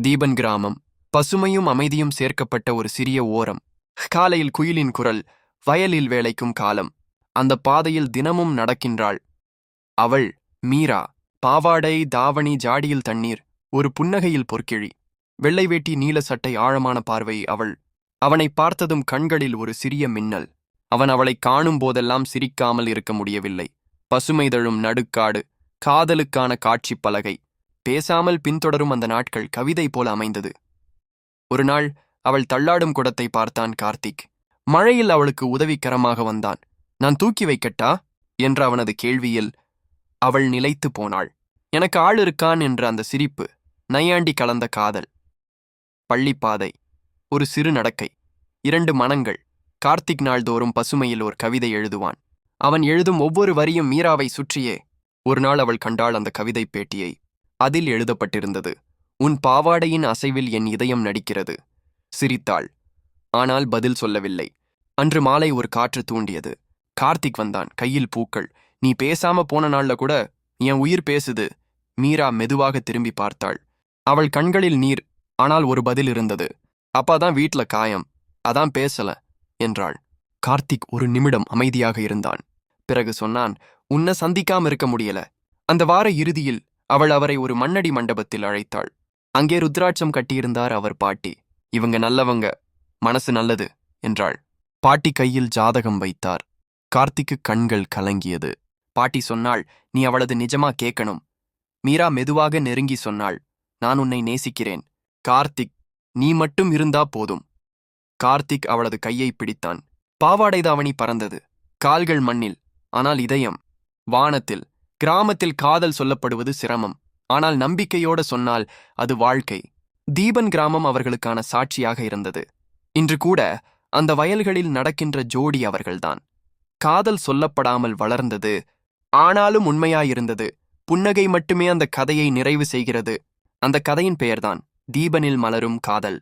தீபன் கிராமம். பசுமையும் அமைதியும் சேர்க்கப்பட்ட ஒரு சிறிய ஓரம். காலையில் குயிலின் குரல் வயலில் வேலைக்கும் காலம். அந்த பாதையில் தினமும் நடக்கின்றாள். அவள் மீரா பாவாடை தாவணி ஜாடியில் தண்ணீர் ஒரு புன்னகையில் பொற்கிழி. வெள்ளை வேட்டி நீல சட்டை ஆழமான பார்வை அவள். அவனை பார்த்ததும் கண்களில் ஒரு சிறிய மின்னல். அவன் அவளை காணும் போதெல்லாம் சிரிக்காமல் இருக்க முடியவில்லை. பசுமைதழும் நடுக்காடு காதலுக்கான காட்சிப் பலகை. பேசாமல் பின்தொடரும் அந்த நாட்கள் கவிதை போல அமைந்தது. ஒரு நாள் அவள் தள்ளாடும் குடத்தை பார்த்தான் கார்த்திக். மழையில் அவளுக்கு உதவிக்கரமாக வந்தான். நான் தூக்கி வைக்கட்டா? என்ற அவனது கேள்வியில் அவள் நிலைத்து போனாள். எனக்கு ஆள் இருக்கான் என்ற அந்த சிரிப்பு நையாண்டி கலந்த காதல். பள்ளிப்பாதை ஒரு சிறு நடக்கை. இரண்டு மனங்கள். கார்த்திக் நாள்தோறும் பசுமையில் ஒரு கவிதை எழுதுவான். அவன் எழுதும் ஒவ்வொரு வரியும் மீராவை சுற்றியே ஒரு நாள் அவள் கண்டாள் அந்த கவிதை பேட்டியை. அதில் எழுதப்பட்டிருந்தது உன் பாவாடையின் அசைவில் என் இதயம் நடிக்கிறது. சிரித்தாள். ஆனால் பதில் சொல்லவில்லை. அன்று மாலை ஒரு காற்று தூண்டியது. கார்த்திக் வந்தான் கையில் பூக்கள். நீ பேசாம போன நாள்ல கூட என் உயிர் பேசுது. மீரா மெதுவாக திரும்பி பார்த்தாள். அவள் கண்களில் நீர் ஆனால் ஒரு பதில் இருந்தது. அப்பாதான் வீட்ல காயம். அதான் பேசல என்றாள். கார்த்திக் ஒரு நிமிடம் அமைதியாக இருந்தான். பிறகு சொன்னான் உன்னை சந்திக்காம இருக்க முடியல. அந்த வார இறுதியில் அவள் அவரை ஒரு மண்ணடி மண்டபத்தில் அழைத்தாள். அங்கே ருத்ராட்சம் கட்டியிருந்தார் அவர் பாட்டி. இவங்க நல்லவங்க மனசு நல்லது என்றாள். பாட்டி கையில் ஜாதகம் வைத்தார். கார்த்திக்கு கண்கள் கலங்கியது. பாட்டி சொன்னாள் நீ அவளது நிஜமா கேட்கணும். மீரா மெதுவாக நெருங்கி சொன்னாள் நான் உன்னை நேசிக்கிறேன். கார்த்திக் நீ மட்டும் இருந்தா போதும். கார்த்திக் அவளது கையை பிடித்தான். பாவாடை தாவணி பறந்தது. கால்கள் மண்ணில் ஆனால் இதயம் வானத்தில் கிராமத்தில் காதல் சொல்லப்படுவது சிரமம். ஆனால் நம்பிக்கையோட சொன்னால் அது வாழ்க்கை. தீபன் கிராமம் அவர்களுக்கான சாட்சியாக இருந்தது. இன்று கூட அந்த வயல்களில் நடக்கின்ற ஜோடி அவர்கள்தான். காதல் சொல்லப்படாமல் வளர்ந்தது. ஆனாலும் உண்மையாயிருந்தது. புன்னகை மட்டுமே அந்த கதையை நிறைவு செய்கிறது. அந்த கதையின் பெயர்தான் தீபனில் மலரும் காதல்.